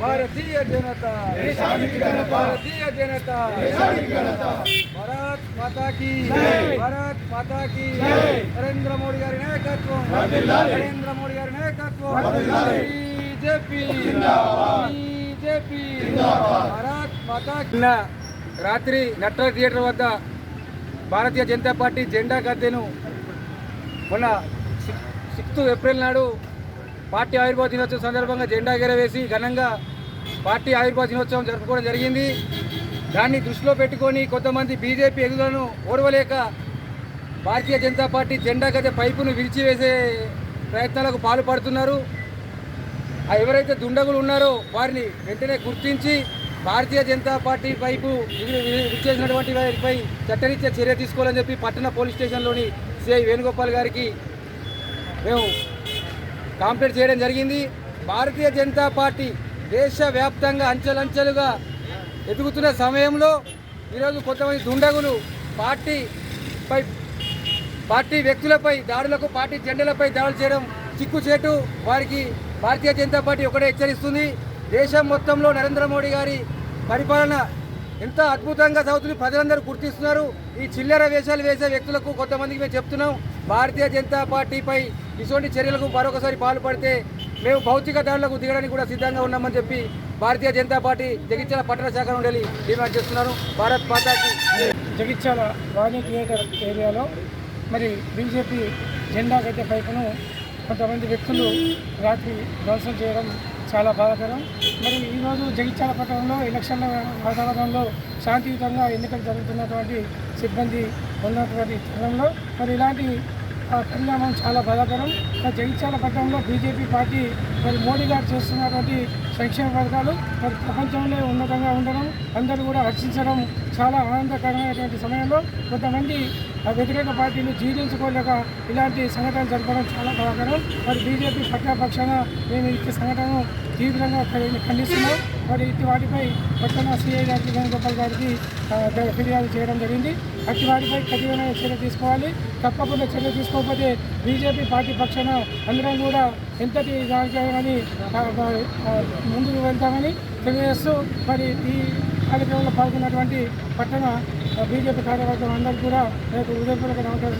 భారతీయ జనతా భారతీయ జనతా భారత్ మాతాకి భారత్ మాతా నరేంద్ర మోడీ గారి నాయకత్వం నరేంద్ర మోడీ గారి నాయకత్వం బీజేపీ బీజేపీ భారత్ మాతాకి రాత్రి నట్ర థియేటర్ వద్ద భారతీయ జనతా పార్టీ జెండా గద్దెను మొన్న సిక్స్త్ ఏప్రిల్ నాడు పార్టీ ఆవిర్భావ దినోత్సవం సందర్భంగా జెండా ఎగరవేసి ఘనంగా పార్టీ ఆవిర్భావ దినోత్సవం జరుపుకోవడం జరిగింది. దాన్ని దృష్టిలో పెట్టుకొని కొంతమంది బీజేపీ ఎదుగులను ఓడవలేక భారతీయ జనతా పార్టీ జెండా గద్దె పైపును విరిచివేసే ప్రయత్నాలకు పాల్పడుతున్నారు. ఎవరైతే దుండగులు ఉన్నారో వారిని వెంటనే గుర్తించి భారతీయ జనతా పార్టీ వైపు విచ్చేసినటువంటి వారిపై చట్టరీత్యా చర్య తీసుకోవాలని చెప్పి పట్టణ పోలీస్ స్టేషన్లోని సిఐ వేణుగోపాల్ గారికి మేము కాంప్లీట్ చేయడం జరిగింది. భారతీయ జనతా పార్టీ దేశవ్యాప్తంగా అంచెలంచెలుగా ఎదుగుతున్న సమయంలో ఈరోజు కొంతమంది దుండగులు పార్టీపై పార్టీ వ్యక్తులపై దాడులకు పార్టీ జెండలపై దాడులు చేయడం చిక్కుచేటు. వారికి భారతీయ జనతా పార్టీ ఒకటే హెచ్చరిస్తుంది. దేశం మొత్తంలో నరేంద్ర మోడీ గారి పరిపాలన ఎంత అద్భుతంగా సాగుతుంది ప్రజలందరూ గుర్తిస్తున్నారు. ఈ చిల్లర వేషాలు వేసే వ్యక్తులకు కొంతమందికి మేము చెప్తున్నాం. భారతీయ జనతా పార్టీపై ఇటువంటి చర్యలకు మరొకసారి పాల్పడితే మేము భౌతిక దాడులకు దిగడానికి కూడా సిద్ధంగా ఉన్నామని చెప్పి భారతీయ జనతా పార్టీ జగిత్యాల పట్టణ శాఖ నుండి డిమాండ్ చేస్తున్నారు. భారత్ మాతాకి జగిత్యాల వాణి థియేటర్ ఏరియాలో మరి బీజేపీ జెండా గడ్డ పైపును కొంతమంది వ్యక్తులు రాత్రి ధ్వంసం చేయడం చాలా బాధాకరం. మరి ఈరోజు జగిత్యాల పట్టణంలో ఎలక్షన్ల వాతావరణంలో శాంతియుతంగా ఎన్నికలు జరుగుతున్నటువంటి సిబ్బంది ఉన్నటువంటి తరుణంలో మరి ఇలాంటి పరిణామం చాలా బాధాకరం. జగిత్యాల పట్టణంలో బీజేపీ పార్టీ మరి మోడీ గారు చేస్తున్నటువంటి సంక్షేమ పథకాలు మరి ప్రపంచంలో ఉన్నతంగా ఉండడం అందరూ కూడా హర్షించడం చాలా ఆనందకరమైనటువంటి సమయంలో కొంతమంది వ్యతిరేక పార్టీలు జీర్ణించుకోలేక ఇలాంటి సంఘటనలు జరపడం చాలా బాధాకరం. మరి బీజేపీ పక్షాన మేము ఇచ్చే సంఘటనను తీవ్రంగా ఖండిస్తున్నాం. మరి ఇటు వాటిపై పట్టణ సిఐ గారికి వేణుగోపాల్ గారికి ఫిర్యాదు చేయడం జరిగింది. అట్టి వాటిపై కఠినమైన చర్య తీసుకోవాలి. తప్పకుండా చర్య తీసుకోకపోతే బీజేపీ పార్టీ పక్షాన అందరం కూడా ఎంతటి దానికని ముందుకు వెళ్తామని తెలియజేస్తూ మరి ఈ కార్యక్రమంలో పాల్గొన్నటువంటి పట్టణ బీజేపీ కార్యవర్గం అందరికీ కూడా రేపు ఉదయపూర్వక నమస్కారం